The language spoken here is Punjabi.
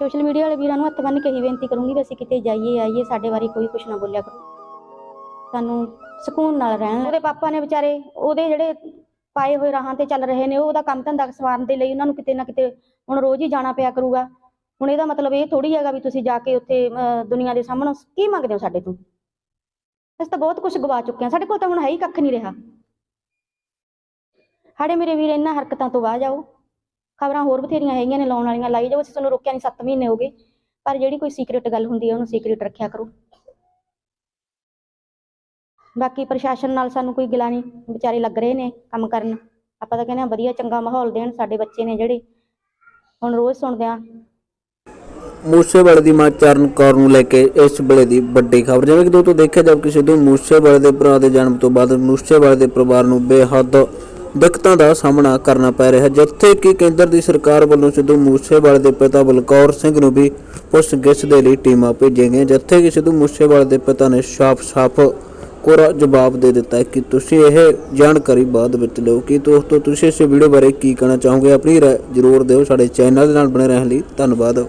ਸੋਸ਼ਲ ਮੀਡੀਆ ਵਾਲੇ ਵੀਰਾਂ ਨੂੰ ਹੱਥ ਬੰਨ੍ਹ ਕੇ ਹੀ ਬੇਨਤੀ ਕਰੂੰਗੀ ਵੀ ਅਸੀਂ ਕਿਤੇ ਜਾਈਏ, ਆਈਏ, ਸਾਡੇ ਬਾਰੇ ਕੋਈ ਕੁਝ ਨਾ ਬੋਲਿਆ ਕਰੋ। ਸਾਨੂੰ ਸਕੂਨ ਨਾਲ ਰਹਿਣ ਉਹਦੇ ਪਾਪਾ ਨੇ ਵਿਚਾਰੇ ਉਹਦੇ ਜਿਹੜੇ ਪਾਏ ਹੋਏ ਰਾਹਾਂ ਤੇ ਚੱਲ ਰਹੇ ਨੇ ਉਹਦਾ ਕੰਮ ਧੰਦਾ ਸਵਾਰਨ ਦੇ ਲਈ ਉਹਨਾਂ ਨੂੰ ਕਿਤੇ ਨਾ ਕਿਤੇ ਹੁਣ ਰੋਜ਼ ਹੀ ਜਾਣਾ ਪਿਆ ਕਰੂਗਾ। ਹੁਣ ਇਹਦਾ ਮਤਲਬ ਇਹ ਥੋੜੀ ਹੈਗਾ ਵੀ ਤੁਸੀਂ ਜਾ ਕੇ ਉੱਥੇ ਦੁਨੀਆ ਦੇ ਸਾਹਮਣੇ ਕੀ ਮੰਗਦੇ ਹੋ ਸਾਡੇ ਤੋਂ? ਅਸੀਂ ਤਾਂ ਬਹੁਤ ਕੁਝ ਗਵਾ ਚੁੱਕੇ ਹਾਂ। ਸਾਡੇ ਕੋਲ ਤਾਂ ਹੁਣ ਹੈ ਹੀ ਕੱਖ ਨਹੀਂ ਰਿਹਾ। ਸਾਡੇ ਮੇਰੇ ਵੀਰ ਇਹਨਾਂ ਹਰਕਤਾਂ ਤੋਂ ਬਾਹਰ ਜਾਓ। ਖਬਰਾਂ ਹੋਰ ਬਥੇਰੀਆਂ ਹੈਗੀਆਂ ਨੇ ਲਾਉਣ ਵਾਲੀਆਂ, ਲਾਈ ਜਾਓ, ਅਸੀਂ ਤੁਹਾਨੂੰ ਰੋਕਿਆ ਨਹੀਂ 7 ਮਹੀਨੇ ਹੋ ਗਏ। ਪਰ ਜਿਹੜੀ ਕੋਈ ਸੀਕ੍ਰੀਟ ਗੱਲ ਹੁੰਦੀ ਹੈ, ਉਹਨੂੰ ਸੀਕ੍ਰੀਟ ਰੱਖਿਆ ਕਰੋ। ਬਾਕੀ ਪ੍ਰਸ਼ਾਸਨ ਨਾਲ ਸਾਨੂੰ ਕੋਈ ਗਿਲਾ ਨਹੀਂ ਵਿਚਾਰੇ ਲੱਗ ਰਹੇ ਨੇ ਕੰਮ ਕਰਨ। ਆਪਾਂ ਤਾਂ ਕਹਿੰਦੇ ਹਾਂ ਵਧੀਆ ਚੰਗਾ ਮਾਹੌਲ ਦੇਣ ਸਾਡੇ ਬੱਚੇ ਨੇ ਜਿਹੜੇ। ਹੁਣ ਰੋਜ਼ ਸੁਣਦੇ ਆ ਮੂਸੇਵਾਲੇ ਦੀ ਮਾਂ ਚਰਨ ਕੌਰ ਨੂੰ ਲੈ ਕੇ ਇਸ ਵੇਲੇ ਦੀ ਵੱਡੀ ਖਬਰ। ਜਿਵੇਂ ਕਿ ਦੋਸਤੋ ਦੇਖਿਆ ਜਾਵੇ ਕਿ ਸਿੱਧੂ ਮੂਸੇਵਾਲੇ ਦੇ ਭਰਾ ਦੇ ਜਨਮ ਤੋਂ ਬਾਅਦ ਮੂਸੇਵਾਲੇ ਦੇ ਪਰਿਵਾਰ ਨੂੰ ਬੇਹੱਦ ਦਿੱਕਤਾਂ ਦਾ ਸਾਹਮਣਾ ਕਰਨਾ ਪੈ ਰਿਹਾ ਜਿੱਥੇ ਕਿ ਕੇਂਦਰ ਦੀ ਸਰਕਾਰ ਵੱਲੋਂ ਸਿੱਧੂ ਮੂਸੇਵਾਲੇ ਦੇ ਪਿਤਾ ਬਲਕੌਰ ਸਿੰਘ ਨੂੰ ਵੀ ਪੁੱਛਗਿੱਛ ਦੇ ਲਈ ਟੀਮਾਂ ਭੇਜੀਆਂ ਗਈਆਂ, ਜਿੱਥੇ ਕਿ ਸਿੱਧੂ ਮੂਸੇਵਾਲੇ ਦੇ ਪਿਤਾ ਨੇ ਸਾਫ਼-ਸਾਫ਼ ਕੋਰਾ ਜਵਾਬ ਦੇ ਦਿੱਤਾ ਕਿ ਤੁਸੀਂ ਇਹ ਜਾਣਕਾਰੀ ਬਾਅਦ ਵਿੱਚ ਲਓ ਕਿ ਦੋਸਤੋ ਤੁਸੀਂ ਇਸ ਵੀਡੀਓ ਬਾਰੇ ਕੀ ਕਹਿਣਾ ਚਾਹੋਗੇ? ਆਪਣੀ ਰਾਏ ਜ਼ਰੂਰ ਦਿਓ। ਸਾਡੇ ਚੈਨਲ ਦੇ ਨਾਲ ਬਣੇ ਰਹਿਣ ਲਈ ਧੰਨਵਾਦ।